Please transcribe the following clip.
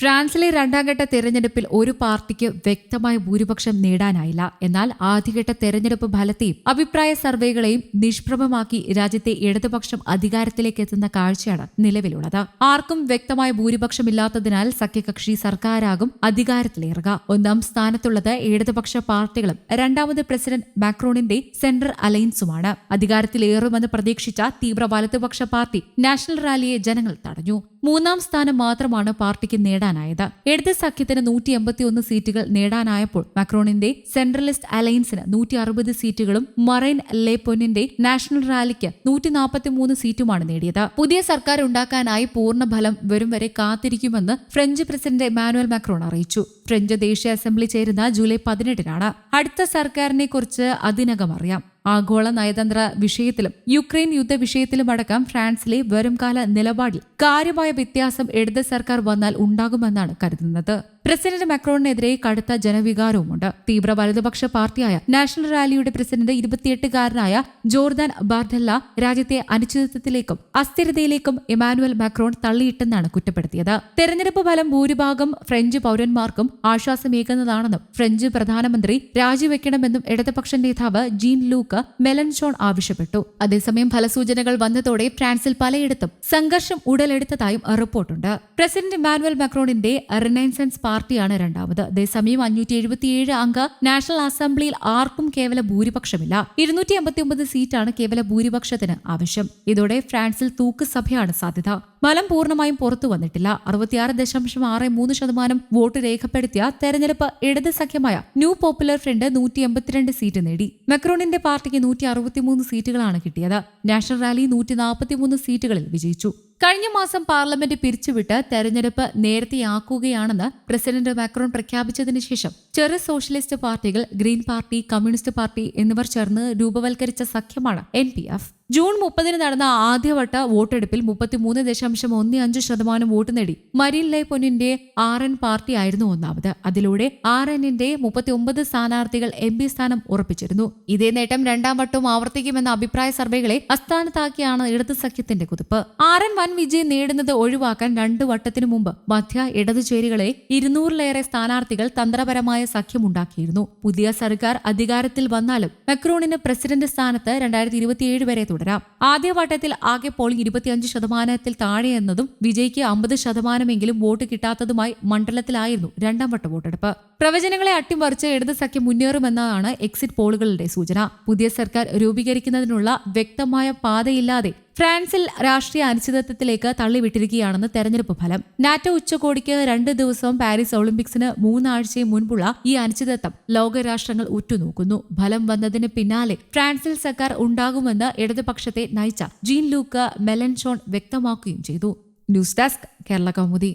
ഫ്രാൻസിലെ രണ്ടാംഘട്ട തെരഞ്ഞെടുപ്പിൽ ഒരു പാർട്ടിക്ക് വ്യക്തമായ ഭൂരിപക്ഷം നേടാനായില്ല. എന്നാൽ ആദ്യഘട്ട തെരഞ്ഞെടുപ്പ് ഫലത്തെയും അഭിപ്രായ സർവേകളെയും നിഷ്പ്രഭമാക്കി രാജ്യത്തെ ഇടതുപക്ഷം അധികാരത്തിലേക്ക് എത്തുന്ന കാഴ്ചയാണ് നിലവിലുള്ളത്. ആർക്കും വ്യക്തമായ ഭൂരിപക്ഷമില്ലാത്തതിനാൽ സഖ്യകക്ഷി സർക്കാരാകും അധികാരത്തിലേറുക. ഒന്നാം സ്ഥാനത്തുള്ളത് ഇടതുപക്ഷ പാർട്ടികളും രണ്ടാമത് പ്രസിഡന്റ് മാക്രോണിന്റെ സെൻട്രൽ അലയൻസുമാണ്. അധികാരത്തിലേറുമെന്ന് പ്രതീക്ഷിച്ച തീവ്ര വലതുപക്ഷ പാർട്ടി നാഷണൽ റാലിയെ ജനങ്ങൾ തടഞ്ഞു. മൂന്നാം സ്ഥാനം മാത്രമാണ് പാർട്ടിക്ക് നേടാനായത്. ഇടത് സഖ്യത്തിന് നൂറ്റി എൺപത്തിയൊന്ന് സീറ്റുകൾ നേടാനായപ്പോൾ മാക്രോണിന്റെ സെൻട്രലിസ്റ്റ് അലയൻസിന് നൂറ്റി അറുപത് സീറ്റുകളും മറൈൻ ലേപ്പൊന്നിന്റെ നാഷണൽ റാലിക്ക് നൂറ്റി നാൽപ്പത്തിമൂന്ന് സീറ്റുമാണ് നേടിയത്. പുതിയ സർക്കാർ ഉണ്ടാക്കാനായി പൂർണ ഫലം വരും വരെ കാത്തിരിക്കുമെന്ന് ഫ്രഞ്ച് പ്രസിഡന്റ് മാനുവൽ മാക്രോൺ അറിയിച്ചു. ഫ്രഞ്ച് ദേശീയ അസംബ്ലി ചേരുന്ന ജൂലൈ പതിനെട്ടിനാണ്. അടുത്ത സർക്കാരിനെ കുറിച്ച് അതിനകം അറിയാം. ആഗോള നയതന്ത്ര വിഷയത്തിലും യുക്രൈൻ യുദ്ധ വിഷയത്തിലും അടക്കം ഫ്രാൻസിലെ വരുംകാല നിലപാടിൽ കാര്യമായ വ്യത്യാസം ഇടത് സർക്കാർ വന്നാൽ ഉണ്ടാകുമെന്നാണ് കരുതുന്നത്. പ്രസിഡന്റ് മാക്രോണിനെതിരെ കടുത്ത ജനവികാരവുമുണ്ട്. തീവ്ര വലതുപക്ഷ പാർട്ടിയായ നാഷണൽ റാലിയുടെ പ്രസിഡന്റ് ഇരുപത്തിയെട്ടുകാരനായ ജോർദാൻ ബാർഡല്ല രാജ്യത്തെ അനിശ്ചിതത്വത്തിലേക്കും അസ്ഥിരതയിലേക്കും ഇമാനുവൽ മാക്രോൺ തള്ളിയിട്ടെന്നാണ് കുറ്റപ്പെടുത്തിയത്. തെരഞ്ഞെടുപ്പ് ഫലം ഭൂരിഭാഗം ഫ്രഞ്ച് പൌരന്മാർക്കും ആശ്വാസമേകുന്നതാണെന്നും ഫ്രഞ്ച് പ്രധാനമന്ത്രി രാജിവെക്കണമെന്നും ഇടതുപക്ഷ നേതാവ് ജീൻ ലൂക്ക് മെലൻഷോൺ ആവശ്യപ്പെട്ടു. അതേസമയം ഫലസൂചനകൾ വന്നതോടെ ഫ്രാൻസിൽ പലയിടത്തും സംഘർഷം ഉടലെടുത്തതായും റിപ്പോർട്ടുണ്ട്. പ്രസിഡന്റ് ഇമാനുവൽ മാക്രോണിന്റെ റിനൈൻസൻസ് പാർട്ടിയാണ് രണ്ടാമത്. അതേസമയം അഞ്ഞൂറ്റി എഴുപത്തിയേഴ് അംഗ നാഷണൽ അസംബ്ലിയിൽ ആർക്കും കേവല ഭൂരിപക്ഷമില്ല. ഇരുന്നൂറ്റി എൺപത്തിയൊമ്പത് സീറ്റാണ് കേവല ഭൂരിപക്ഷത്തിന് ആവശ്യം. ഇതോടെ ഫ്രാൻസിൽ തൂക്ക് സഭയാണ് സാധ്യത. ഫലം പൂർണമായും പുറത്തു വന്നിട്ടില്ല. അറുപത്തിയാറ് ദശാംശം ആറ് മൂന്ന് ശതമാനം വോട്ട് രേഖപ്പെടുത്തിയ തെരഞ്ഞെടുപ്പ് ഇടത് സഖ്യമായ ന്യൂ പോപ്പുലർ ഫ്രണ്ട് നൂറ്റി എൺപത്തിരണ്ട് സീറ്റ് നേടി. മെക്രോണിന്റെ പാർട്ടിക്ക് നൂറ്റി അറുപത്തിമൂന്ന് സീറ്റുകളാണ് കിട്ടിയത്. നാഷണൽ റാലി നൂറ്റി നാൽപ്പത്തിമൂന്ന് സീറ്റുകളിൽ വിജയിച്ചു. കഴിഞ്ഞ മാസം പാർലമെന്റ് പിരിച്ചുവിട്ട് തെരഞ്ഞെടുപ്പ് നേരത്തെയാക്കുകയാണെന്ന് പ്രസിഡന്റ് മാക്രോൺ പ്രഖ്യാപിച്ചതിന് ശേഷം ചെറു സോഷ്യലിസ്റ്റ് പാർട്ടികൾ ഗ്രീൻ പാർട്ടി കമ്മ്യൂണിസ്റ്റ് പാർട്ടി എന്നിവർ ചേർന്ന് രൂപവൽക്കരിച്ച സഖ്യമാണ് എൻ ജൂൺ മുപ്പതിന് നടന്ന ആദ്യവട്ട വോട്ടെടുപ്പിൽ മുപ്പത്തിമൂന്ന് ദശാംശം ഒന്ന് അഞ്ച് ശതമാനം വോട്ട് നേടി. മരിൻ ലൈ പൊന്നിന്റെ ആർ എൻ പാർട്ടി ആയിരുന്നു ഒന്നാമത്. അതിലൂടെ ആർ എന്നിന്റെ മുപ്പത്തിയൊമ്പത് സ്ഥാനാർത്ഥികൾ എം പി സ്ഥാനം ഉറപ്പിച്ചിരുന്നു. ഇതേ നേട്ടം രണ്ടാം വട്ടവും ആവർത്തിക്കുമെന്ന അഭിപ്രായ സർവേകളെ അസ്ഥാനത്താക്കിയാണ് ഇടത് സഖ്യത്തിന്റെ കുതിപ്പ്. ആർ എൻ വൻ വിജയം നേടുന്നത് ഒഴിവാക്കാൻ രണ്ട് വട്ടത്തിനു മുമ്പ് മധ്യ ഇടതുചേരികളെ ഇരുന്നൂറിലേറെ സ്ഥാനാർത്ഥികൾ തന്ത്രപരമായ സഖ്യമുണ്ടാക്കിയിരുന്നു. പുതിയ സർക്കാർ അധികാരത്തിൽ വന്നാലും മെക്രോണിന് പ്രസിഡന്റ് സ്ഥാനത്ത് രണ്ടായിരത്തി ഇരുപത്തിയേഴ് വരെ തുടരാം. ആദ്യ വട്ടത്തിൽ ആകെ പോളിംഗ് ഇരുപത്തിയഞ്ച് ശതമാനത്തിൽ താഴെയെന്നതും വിജയ്ക്ക് അമ്പത് ശതമാനമെങ്കിലും വോട്ട് കിട്ടാത്തതുമായി മണ്ഡലത്തിലായിരുന്നു രണ്ടാം വട്ട വോട്ടെടുപ്പ്. പ്രവചനങ്ങളെ അട്ടിമറിച്ച് ഇടത് സഖ്യം മുന്നേറുമെന്നതാണ് എക്സിറ്റ് പോളുകളുടെ സൂചന. പുതിയ സർക്കാർ രൂപീകരിക്കുന്നതിനുള്ള വ്യക്തമായ പാതയില്ലാതെ ഫ്രാൻസിൽ രാഷ്ട്രീയ അനിശ്ചിതത്വത്തിലേക്ക് തള്ളിവിട്ടിരിക്കുകയാണെന്ന് തെരഞ്ഞെടുപ്പ് ഫലം. നാറ്റോ ഉച്ചകോടിക്ക് രണ്ട് ദിവസവും പാരീസ് ഒളിമ്പിക്സിന് മൂന്നാഴ്ചയും മുൻപുള്ള ഈ അനിശ്ചിതത്വം ലോകരാഷ്ട്രങ്ങൾ ഉറ്റുനോക്കുന്നു. ഫലം വന്നതിന് പിന്നാലെ ഫ്രാൻസിൽ സർക്കാർ ഉണ്ടാകുമെന്ന് ഇടതുപക്ഷത്തെ നയിച്ച ജീൻ ലൂക്ക് മെലൻഷോൺ വ്യക്തമാക്കുകയും ചെയ്തു. News desk Kerala Kaumudi.